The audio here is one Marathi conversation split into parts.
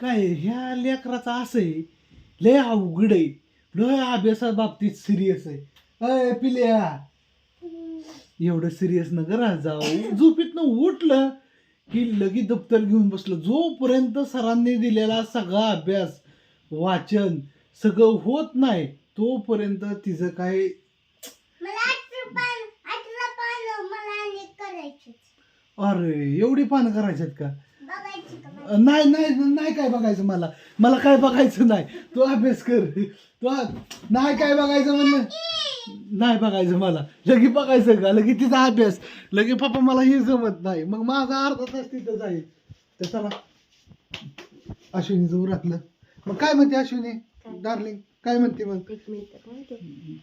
काय ह्या लेकराचं असं आहे लय अवघड आहे. लय अभ्यासा बाबतीत सिरियस आहे. अय पिल्या. एवढं सिरियस न करा जाऊ. झोपेतनं उठलं की लगी दप्तर घेऊन बसलं. जोपर्यंत सरांनी दिलेला सगळा अभ्यास वाचन सगळं होत नाही तोपर्यंत तिचं काय? अरे एवढी पानं करायच्यात का? नाही नाही नाही काय बघायचं मला. मला काय बघायचं नाही. तू अभ्यास कर. तू नाही काय बघायचं म्हणलं? नाही बघायचं मला. लगे बघायचं का? लगे तिचा अभ्यास. लगे पप्पा मला हे जमत नाही. मग माझा अर्धा तास तिथं जाईल तर चला. अश्विनीचं उरकलं मग काय म्हणते अश्विनी? डार्लिंग काय म्हणते मग?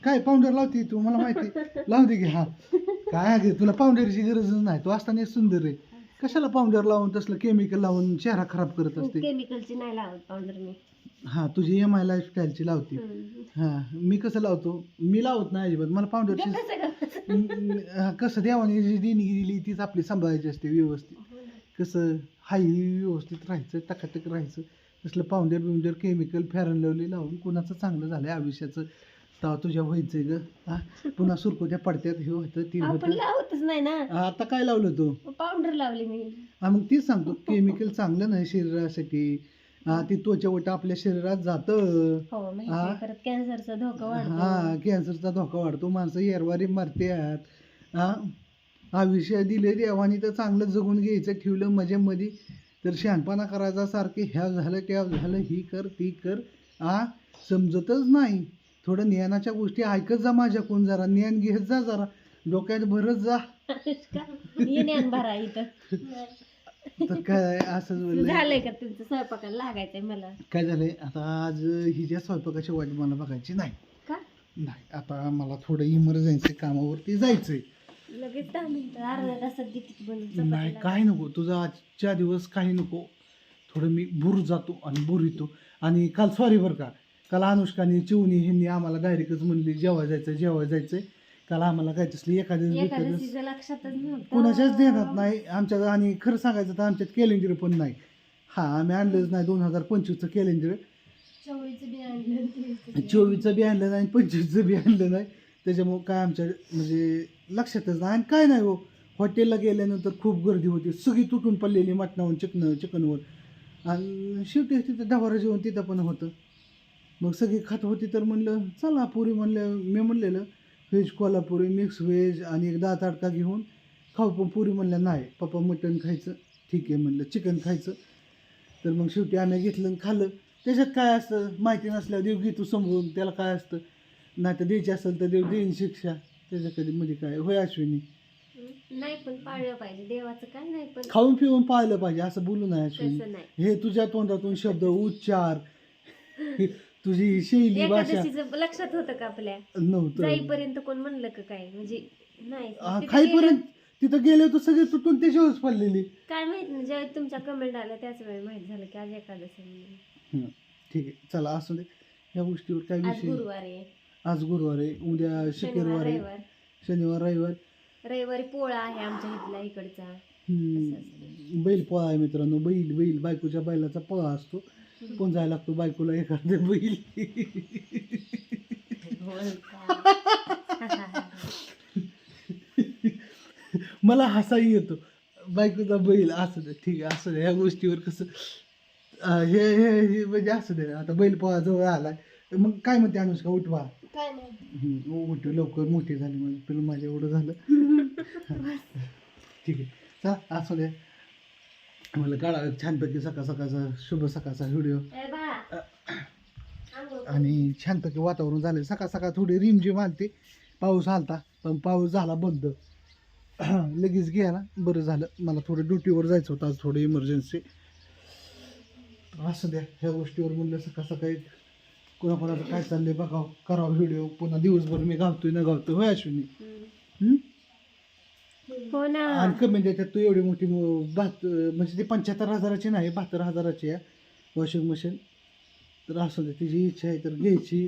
काय पावडर लावते तू? मला माहिती. लावू दे की हा. काय आहे? तुला पावडरची गरजच नाही. तू असताना सुंदर आहे. कशाला पावडर लावून तसलं केमिकल लावून चेहरा खराब करत असते? केमिकलची नाही लावत पावडर मी. हा तुझी एम आय लाईफस्टाईलची लावते. हा मी कसं लावतो? मी लावत नाही अजिबात. मला पावडरची कसं देवाने जी देणगी दिली तीच आपली सांभाळायची असते व्यवस्थित. कसं हाय व्यवस्थित राहायचं टकाटक राहायचं. तसलं पावडर बिवडर केमिकल फेरन लवली लावून कुणाचं चांगलं झालंय आयुष्याचं. तेव्हा तुझ्या व्हायचंय ग हा? पुन्हा सुरकुत्या पडत्यात हे होतं ते आपण होतं. लावतच नाही ना. आता काय लावलं तू? पावडर लावली मी. हा मग तीच सांगतो केमिकल चांगलं नाही शरीरासाठी. हा ती त्वचा वटा आपल्या शरीरात जातं. हो माहिती हा. आहे. परत कॅन्सरचा धोका वाढतो. हा कॅन्सरचा धोका वाढतो. माणसं येरवारी मरत्यात. हा? आयुष्य दिले देवानी तर चांगलं जगून घ्यायचं ठेवलं मजेमध्ये तर शहाणपणा करायचा सारखे ह्या झालं त्या झालं ही कर ती कर. हा? समजतच नाही. थोडं ज्ञानाच्या गोष्टी ऐकत जा माझ्याकडून जरा ज्ञान घेत जा जरा. डोक्यात भरत जा. ये ज्ञान भरा इथं. तर काय असंच बोललंय. झालंय का तुमचं स्वयंपाकाला लागायचंय मला? काय झालंय आता आज हिच्या स्वयंपाकाची वाट मला बघायची नाही. का? नाही आता मला थोडं इमर्जन्सी कामावरती जायचंय. लगेच दहा मिनिटं अर्ध्या तासात देते बनवून नाही. काय नको तुझा आजच्या दिवस काही नको. थोडं मी भूर जातो आणि भूर येतो. आणि काल सॉरी बरं का काल अनुष्काने चिवणी ह्यांनी आम्हाला डायरेक्टच म्हणली जेव्हा जायचं जेव्हा जायचंय. काल आम्हाला काय तसली एखाद्या लक्षातच नव्हतं. कुणाच्याच देण्यात नाही. आमच्या आणि खरं सांगायचं तर आमच्यात कॅलेंडर पण नाही. हा आम्ही आणलंच नाही दोन हजार पंचवीसचं कॅलेंडर चवळीचं बी आणलं चोवीसचं बी आणलं नाही पंचवीसचं बी आणलं नाही. त्याच्यामुळं काय आमच्या म्हणजे लक्षातच नाही. आणि काय नाही हो हॉटेलला गेल्यानंतर खूप गर्दी होती. सगळी तुटून पडलेली मटणावर चिकन चिकनवर. आणि शेवटी तिथं डवारा जेवण तिथं पण होतं. मग सगळी खात होती तर म्हणलं चला पुरी म्हणलं. मी म्हणलेलं व्हेज कोल्हापुरी मिक्स व्हेज आणि एक दहा ताडका घेऊन खाऊ. पण पुरी म्हणलं नाही पप्पा मटण खायचं. ठीक आहे म्हणलं. चिकन खायचं. तर मग शेवटी आम्ही घेतलं खाल्लं. त्याच्यात काय असतं? माहिती नसल्यावर देव घेतो समजून. त्याला काय असतं? नाही तर द्यायची असेल तर देव देईन शिक्षा. त्याच्या कधी मध्ये काय? होय अश्विनी? नाही पण पाळलं पाहिजे. देवाचं काय नाही पण खाऊन पिऊन पाहिलं पाहिजे. असं बोलू नये अश्विनी. नाही. हे तुझ्या तोंडातून शब्द उच्चार. तुझी शैली भाषा. एकादशीचं लक्षात होतं का आपल्या? नव्हतं. जाईपर्यंत कोण म्हणलं का काय? म्हणजे नाही. हा, तिथे खाईपर्यंत गेलं- तिथं गेले होते सगळे तुटून त्याच्यावरच पडलेली. काय माहीत नाही ज्यावेळी तुमच्या कमेंट आल्या त्याच वेळी माहीत झालं की आज एकादशी आहे. म्हणून. हं, ठीक आहे. चला असू दे. या गोष्टीवर काय आज विषय? गुरुवार आहे. आज गुरुवार आहे. उद्या शनिवार शुक्रवार आहे. रविवार. शनिवार रविवार. रविवारी पोळा आहे आमच्या इथला इकडचा. हम्म. बैल पोळा आहे मित्रांनो. बैल बैल बायकोच्या बैलाचा पोळा असतो. पण जायला लागतो बायकोला? एखादे बैल? मला हसाही येतो. बायकोचा बैल असू दे ठीक आहे असू दे. ह्या गोष्टीवर कसं हे हे हे म्हणजे असू दे. आता बैल पोळा जवळ आलाय. मग काय म्हणते अनुष्का? उठवा उठ. लवकर मोठी झाली म्हणजे तुला माझ्या एवढं झालं. ठीक आहे. चला असू दे. मला काढा छानपैकी सकाळ सकाळचा शुभ सकाळचा व्हिडिओ. आणि छानपैकी वातावरण झालं सकाळ सकाळ थोडी रिमझिम आलती पाऊस आलता पण पाऊस झाला बंद. लगेच गेला बरं झालं. मला थोडं ड्युटीवर जायचं होतं आज थोडं इमर्जन्सी असं द्या ह्या गोष्टीवर म्हणलं सकाळ सकाळी कोणाकोणाचं काय चाललंय बघावं करावं व्हिडिओ पुन्हा दिवसभर मी गावतोय न गावतोय होय अश्विनी? हो ना. आणि कमेंट येतात तू एवढी मोठी मो- म्हणजे ती पंच्याहत्तर हजाराची नाही बहात्तर हजाराची आहे. Washing machine. तर असू दे तिची इच्छा आहे तर घ्यायची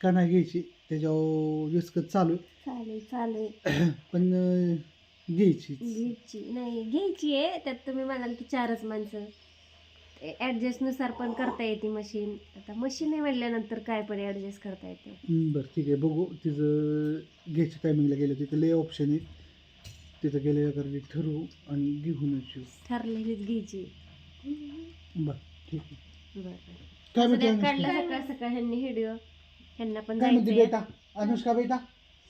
का नाही घ्यायची त्याच्यावर विस्कत चालू आहे. चालेल चालेल. पण अं, घ्यायची घ्यायची नाही घ्यायची आहे त्यात तुम्ही म्हणाल की चारच माणसं. ॲडजस्टनुसार पण करता येते मशीन आता मशीन आहे म्हटल्यानंतर काय पण ॲडजस्ट करता येते. हम्म, बरं ठीक आहे बघू. तिचं घ्यायच्या टायमिंगला गेलं तिथं लय ऑप्शन आहे. तिथं गेल्या करणे ठरवू आणि घेऊनच येऊ. ठरलेलीच घ्यायची. बरं ठीक आहे. बरं. काय म्हणते सगळ्यात अनुष्का? काढला सकाळ सकाळ ह्यांनी व्हिडिओ ह्यांना पण काय म्हणते जायचंय. बेटा? अनुष्का बेटा?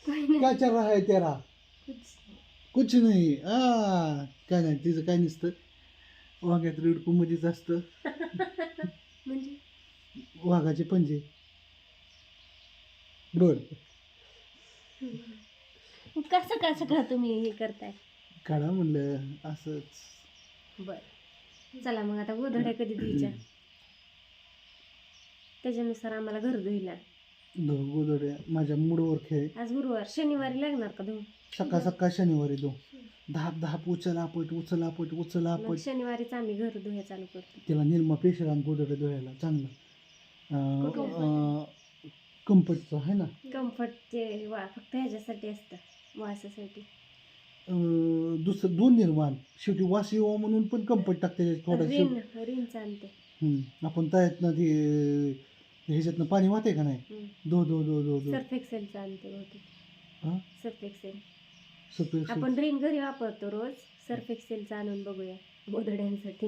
काय नाही. काय चल रहा है तेरा? कुछ नाही. आ काय नाही तिचं काय नसतं. वाघ्यात रिडकू मध्येच असतं. म्हणजे? वाघाचे पंजे. बर. मग का सकाळ सकाळ तुम्ही हे करताय? काढा म्हणलं असंच. बर. चला मग आता गोधड्या कधी द्यायच्या? त्याच्यानुसार आम्हाला घर धुईला दो गोदड्या माझ्या मूडवर खेळ. आज गुरुवार. शनिवारी लागणार का धुवून? सकाळ सकाळ शनिवारी दो धाप धाप उचल आपट उचल आपट उचल मग आपट शनिवारीच आम्ही घर धुया चालू करतो. त्याला निर्मा पेशल आणि गोदड्या धुवायला. चांगलं? कम्फर्टचं आहे ना? कम्फर्टचे वा फक्त ह्याच्यासाठी असतं. वासासाठी? अं, दुसरं दोन निर्माण. शेवटी वास येवा म्हणून पण कम्फर्ट टाकते थोडं रिन हम्म. आपण तळ्यातनं ते ह्याच्यातनं पाणी वाहते का नाही? दो दो दो दो दो सर्फ एक्सेलचं आणते बहुतेक. हा? सर्फ एक्सेल सगळं आपण रिन घरी वापरतो रोज. सर्फ एक्सेलचं आणून बघूया गोधड्यांसाठी.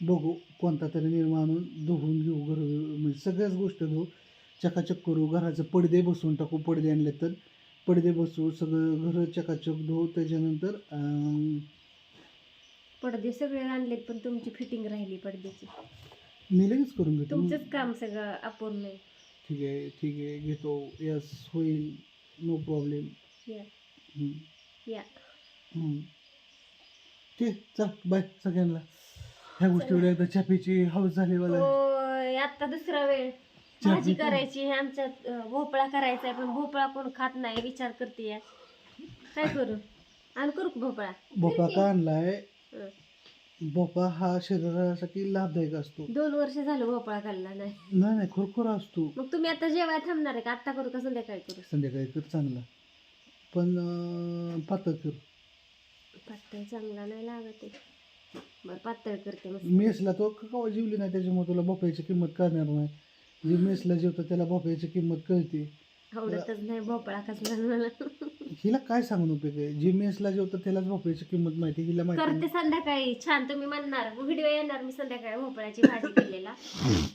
बघू कोणता तरी निर्माण आणून धुवून घेऊ घर. म्हणजे सगळ्याच गोष्ट धुवू. चकाचक करू. घराचे पडदे बसवून टाकू पडदे आणले तर. पडदे बसवू सगळं घर चकाचक धुवू त्याच्यानंतर अं, पडदे सगळे आणलेत पण तुमची फिटिंग राहिली पडद्याची. मी लगेच करून घेतो. तुमचंच काम सगळं अपूर्ण आहे. ठीक आहे ठीक आहे घेतो. यस होईल. नो प्रॉब्लेम या. या. ठीक चल बाय सगळ्यांना. ह्या गोष्टीवर एकदा चहापीची हौस झाली मला. होय आता दुसरा वेळ. भाजी? करायची आहे आमच्यात अं, भोपळा करायचा आहे पण भोपळा कोण खात नाही विचार करते. काय करू? आणि करू का भोपळा? भोपळा का आणलाय? हं. भोपळा हा शरीरासाठी लाभदायक असतो. दोन वर्ष झालं भोपळा खाल्ला नाही. नाही नाही खरोखर असतो. मग तुम्ही आता जेवाय थांबणार आहे का? आत्ता करू का संध्याकाळी करू? संध्याकाळी कर चांगला. पण अं, पातळ कर. पातळ चांगला नाही लागत आहे. बरं पातळ करते मग मेसला तो कवा जीवली नाही त्याच्यामुळे तुला भोपळ्याची किंमत करणार नाही. जे मेसला जेवतो त्याला भोपळ्याची किंमत कळते. आवडतच नाही भोपळा कसला मला हिला काय सांगून उपयोग आहे? जे मेसला जेवतो त्यालाच भोपळ्याची किंमत माहिती हिला माहिती करते नाही. संध्याकाळी. छान तुम्ही म्हणणार. व्हिडिओ येणार मी संध्याकाळी भोपळ्याची भाजी केलेला.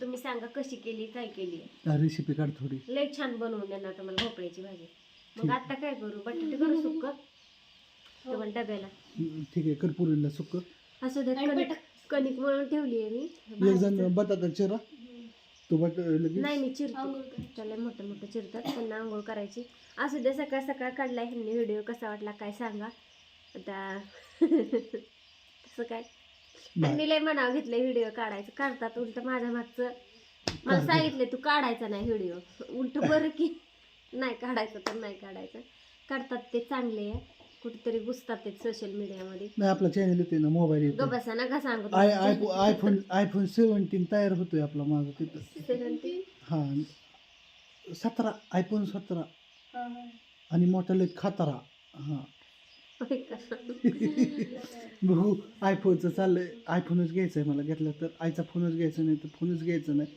तुम्ही सांगा कशी केली काय केली? रेसिपी काढ थोडी. लय छान बनवून देणार तुम्हाला भोपळ्याची भाजी. मग आता काय करू? बटाटे करू सुक्क? तुम्हाला डब्याला. हम्म, ठीक आहे कर पुरीला सुक असं द्या कणिक कणिक मळून ठेवली आहे मी. एक जण भाजीचं- बटाटा चिरा. लगेच? नाही मी चिरते. त्याला मोठं मोठं चिरतात त्यांना आंघोळ करायची. असू द्या सकाळ सकाळ काढला ह्यांनी व्हिडिओ कसा वाटला काय सांगा. आता तसं काय. त्यांनी लय मनावर घेतलं व्हिडिओ काढायचं. काढतात उलट माझ्या मागचं. मला. सांगितलं तू काढायचा नाही व्हिडिओ उलट बरं की. नाही काढायचं तर नाही काढायचं. काढतात ते चांगले. आहे कुठेतरी घुसतात ते सोशल मीडियामध्ये नाही आपला चॅनल येते ना मोबाईल येतो गबसा ना का सांगतो I I iPhone iPhone seventeen तयार होतोय आपला माझा तिथं. हा सतरा आयफोन सतरा. आणि मोठा लेत खतरा. हा. बघू आयफोनचं चाललंय. आयफोनच घ्यायचं आहे मला. घेतलं तर आईचा फोनच घ्यायचा नाही तर फोनच घ्यायचा नाही.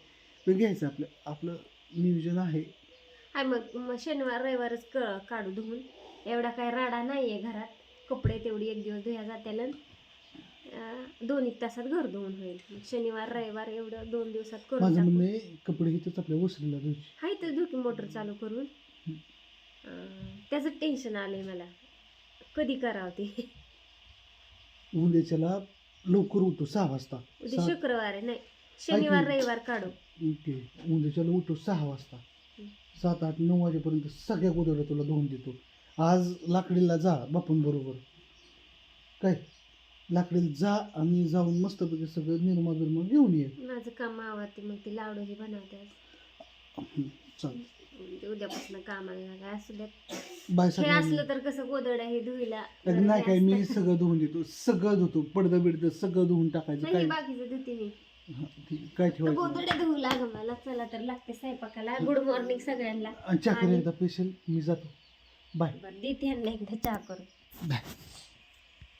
पण घ्यायचं आपलं आपलं नियोजन आहे. हाय मग मग शनिवार रविवारच क काढू धुवून. एवढा काय राडा नाही आहे घरात. कपडे तेवढी एक दिवस धुया जात्याला दोन एक तासात घर धुवून होईल. शनिवार रविवार एवढं दोन दिवसात करून माझं टाकू. म्हणणं आहे कपडे इथंच आपल्या हाय तर धुकी मोटर चालू करून. अं, त्याचं टेन्शन आलंय मला. कधी करावं ते? उद्याच्याला लवकर उठू सहा वाजता. उद्या शुक्रवार आहे नाही. शनिवार. रविवार काढू. ओके. उद्याच्याला उठू सहा वाजता. हं. सात आठ नऊ वाजेपर्यंत सगळ्या गोदड्या तुला धुवून देतो. आज लाकडीला जा बापूंबरोबर काय? लाकडीला जा आणि जाऊन मस्तपैकी सगळं निर्मा बिर्मा घेऊन ये. माझं काम आवडते मग ती लाडूही बनवते चालेल. म्हणजे उद्यापासून कामाला लागा असू द्यात बाय हे सगळ्यांना. असलं तर कसं गोदड्या हे धुईला नाही काय मी सगळं धुवून देतो. सगळं धुतो. पडदं बिडदं सगळं धुवून टाकायचं. नाही काय? बाकीचं धुते मी. हं, ठीक. काय तर ठेवायचं? गोदड्या धुवू लाग मला. चला तर लागते स्वयंपाकाला. गुड मॉर्निंग सगळ्यांना. आणि चाकरी आणि- एकदा पेशल मी जातो. बाय बरं देते ह्यांना एकदा चहा करून बाय